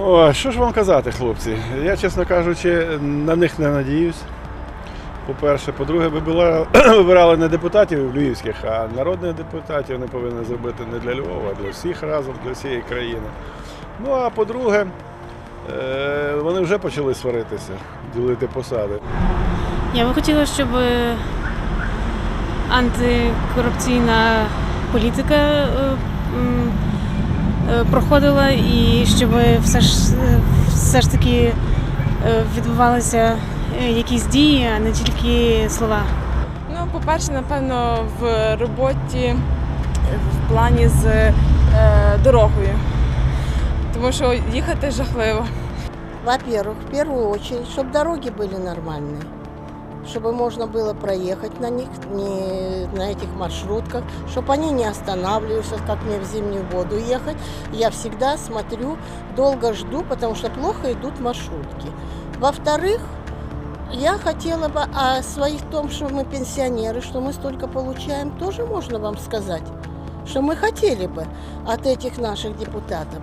О, що ж вам казати, хлопці? Я, чесно кажучи, на них не надіюсь. По-перше, по-друге, вибирали, не депутатів львівських, а народних депутатів вони повинні зробити не для Львова, а для всіх разом, для всієї країни. Ну а по-друге, е, вони вже почали сваритися, ділити посади. Я би хотіла, щоб антикорупційна політика е, е, проходила і щоб все ж, все ж таки е, відбувалися е, якісь дії, а не тільки слова. Ну, по-перше, напевно, в роботі в плані з е, дорогою. Тому що їхати жахливо. Во-первых, в первую очередь, чтобы дороги были нормальные, Чтобы можно было проехать на них, не на этих маршрутках, чтобы они не останавливались, как мне в зимнюю воду ехать. Я всегда смотрю, долго жду, потому что плохо идут маршрутки. Во-вторых, я хотела бы о своих том, что мы пенсионеры, что мы столько получаем, тоже можно вам сказать, что мы хотели бы от этих наших депутатов,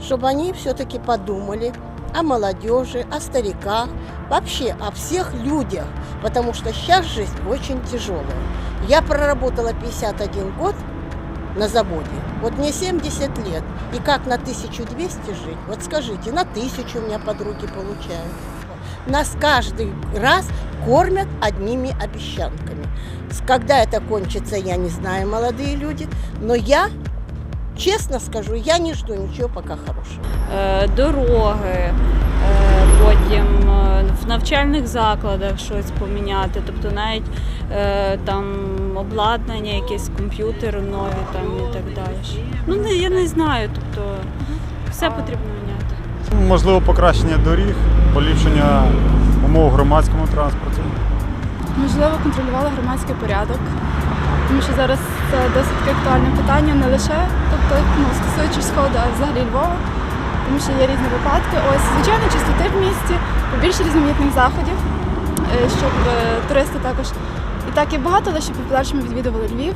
чтобы они все-таки подумали о молодежи, о стариках, вообще о всех людях, потому что сейчас жизнь очень тяжелая. Я проработала 51 год на заводе, вот мне 70 лет, и как на 1200 жить? Вот скажите, на тысячу у меня подруги получают. Нас каждый раз кормят одними обещанками. Когда это кончится, я не знаю, молодые люди, но я, честно скажу, я не жду ничего пока хорошего. е, дороги, е, потім е, в навчальних закладах щось поміняти, тобто навіть е, там обладнання, якісь комп'ютери нові там і так далі. Ну не я не знаю, тобто все потрібно міняти. Можливо, покращення доріг, поліпшення умов громадському транспорті. Можливо, контролювали громадський порядок, тому що зараз це досить актуальне питання не лише тобто, ну, стосуючись сходу, а взагалі Львова, тому що є різні випадки. Ось, звичайно, чистоти в місті, побільше різноманітних заходів, е, щоб е, туристи також і так і багато, але щоб і подальшому відвідували Львів.